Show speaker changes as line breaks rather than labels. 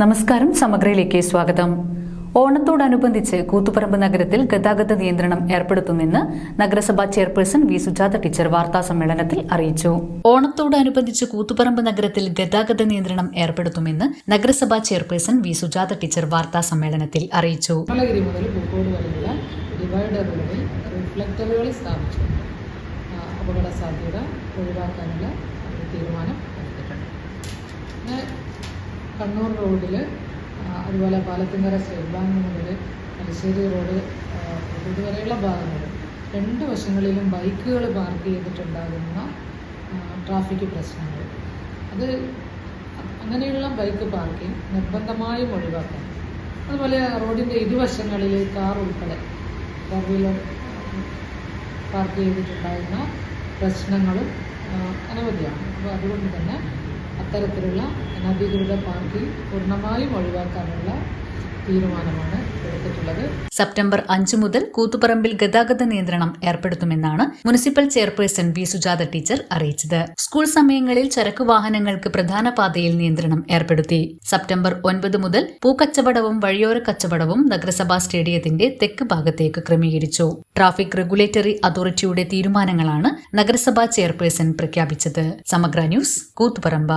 നമസ്കാരം സമഗ്രയിലേക്ക് സ്വാഗതം. ഓണത്തോടനുബന്ധിച്ച് കൂത്തുപറമ്പ് നഗരത്തിൽ ഗതാഗത നിയന്ത്രണം ഏർപ്പെടുത്തുമെന്ന് നഗരസഭാ ചെയർപേഴ്സൺ വി. സുജാത ടീച്ചർ വാർത്താ സമ്മേളനത്തിൽ അറിയിച്ചു. ഓണത്തോടനുബന്ധിച്ച് കൂത്തുപറമ്പ് നഗരത്തിൽ ഗതാഗത നിയന്ത്രണം ഏർപ്പെടുത്തുമെന്ന് നഗരസഭാ ചെയർപേഴ്സൺ വി. സുജാത ടീച്ചർ വാർത്താ സമ്മേളനത്തിൽ അറിയിച്ചു.
സ്ഥാപിച്ചു. അപകട സാധ്യത ഒഴിവാക്കാനുള്ള തീരുമാനം കണ്ണൂർ റോഡിൽ അതുപോലെ പാലത്തിങ്കര സ്റ്റേറ്റ് ബാങ്ക് മുതൽ തലശ്ശേരി റോഡ് ഇതുവരെയുള്ള ഭാഗങ്ങൾ രണ്ട് വശങ്ങളിലും ബൈക്കുകൾ പാർക്ക് ചെയ്തിട്ടുണ്ടാകുന്ന ട്രാഫിക് പ്രശ്നങ്ങൾ അത് അങ്ങനെയുള്ള ബൈക്ക് പാർക്കിംഗ് നിർബന്ധമായും ഒഴിവാക്കണം. അതുപോലെ റോഡിന്റെ ഇരുവശങ്ങളിൽ കാർ ഉൾപ്പെടെ ഫോർ വീലർ പാർക്ക് ചെയ്തിട്ടുണ്ടാകുന്ന പ്രശ്നങ്ങളും അനവധിയാണ്. അപ്പോൾ അതുകൊണ്ട് തന്നെ അത്തരത്തിലുള്ള അനധികൃത പാർക്കിംഗ് പൂർണമായും ഒഴിവാക്കാനുള്ള തീരുമാനമാണ് എടുത്തിട്ടുള്ളത്.
സെപ്റ്റംബർ അഞ്ചു മുതൽ കൂത്തുപറമ്പിൽ ഗതാഗത നിയന്ത്രണം ഏർപ്പെടുത്തുമെന്നാണ് municipal chairperson V Sujatha teacher അറിയിച്ചത്. സ്കൂൾ സമയങ്ങളിൽ ചരക്കു വാഹനങ്ങൾക്ക് പ്രധാന പാതയിൽ നിയന്ത്രണം ഏർപ്പെടുത്തി. സെപ്റ്റംബർ ഒൻപത് മുതൽ പൂക്കച്ചവടവും വഴിയോര കച്ചവടവും നഗരസഭാ സ്റ്റേഡിയത്തിന്റെ തെക്ക് ഭാഗത്തേക്ക് ക്രമീകരിച്ചു. ട്രാഫിക് റെഗുലേറ്ററി അതോറിറ്റിയുടെ തീരുമാനങ്ങളാണ് നഗരസഭാ ചെയർപേഴ്സൺ പ്രഖ്യാപിച്ചത്. സമഗ്ര ന്യൂസ് കൂത്തുപറമ്പ.